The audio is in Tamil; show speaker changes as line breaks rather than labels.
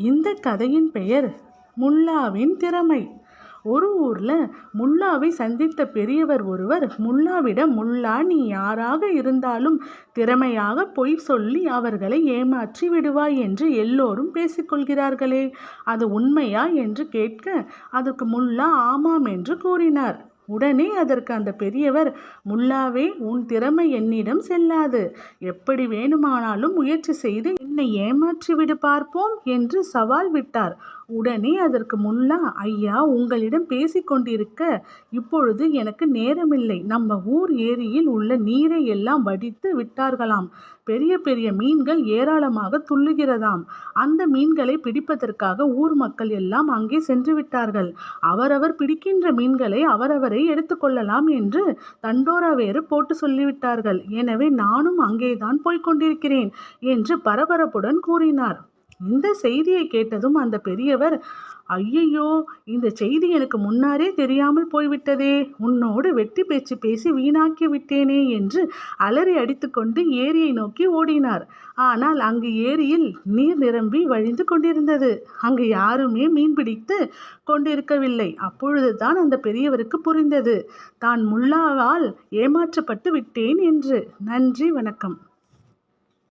இந்த கதையின் பெயர் முல்லாவின் திறமை. ஒரு ஊரில் முல்லாவை சந்தித்த பெரியவர் ஒருவர் முல்லாவிடம் முல்லா நீ யாராக இருந்தாலும் திறமையாக பொய் சொல்லி அவர்களை ஏமாற்றி விடுவாய் என்று எல்லோரும் பேசிக்கொள்கிறார்களே. அது உண்மையா என்று கேட்க அதற்கு முல்லா ஆமாம் என்று கூறினார். உடனே அதற்கு அந்த பெரியவர் முல்லாவே உன் திறமை என்னிடம் செல்லாது. எப்படி வேணுமானாலும் முயற்சி செய்து என்னை ஏமாற்றிவிடு பார்ப்போம் என்று சவால் விட்டார். உடனே அதற்கு முல்லா ஐயா உங்களிடம் பேசிக்கொண்டிருக்க இப்பொழுது எனக்கு நேரமில்லை. நம்ம ஊர் ஏரியில் உள்ள நீரை எல்லாம் வடித்து விட்டார்களாம். பெரிய பெரிய மீன்கள் ஏராளமாக துள்ளுகிறதாம். அந்த மீன்களை பிடிப்பதற்காக ஊர் மக்கள் எல்லாம் அங்கே சென்று விட்டார்கள். அவரவர் பிடிக்கின்ற மீன்களை அவரவரை எடுத்துக்கொள்ளலாம் என்று தண்டோரா வேறு போட்டு சொல்லிவிட்டார்கள். எனவே நானும் அங்கேதான் போய்க் கொண்டிருக்கிறேன் என்று பரபரப்புடன் கூறினார். இந்த செய்தியை கேட்டதும் அந்த பெரியவர் ஐயையோ இந்த செய்தி எனக்கு முன்னாரே தெரியாமல் போய்விட்டதே. உன்னோடு வெட்டி பேச்சு பேசி வீணாக்கி விட்டேனே என்று அலறி அடித்துக்கொண்டு ஏரியை நோக்கி ஓடினார். ஆனால் அங்கு ஏரியில் நீர் நிரம்பி வழிந்து கொண்டிருந்தது. அங்கு யாருமே மீன் பிடித்து கொண்டிருக்கவில்லை. அப்பொழுதுதான் அந்த பெரியவருக்கு புரிந்தது. தான் முல்லாவால் ஏமாற்றப்பட்டு விட்டேன் என்று. நன்றி வணக்கம்.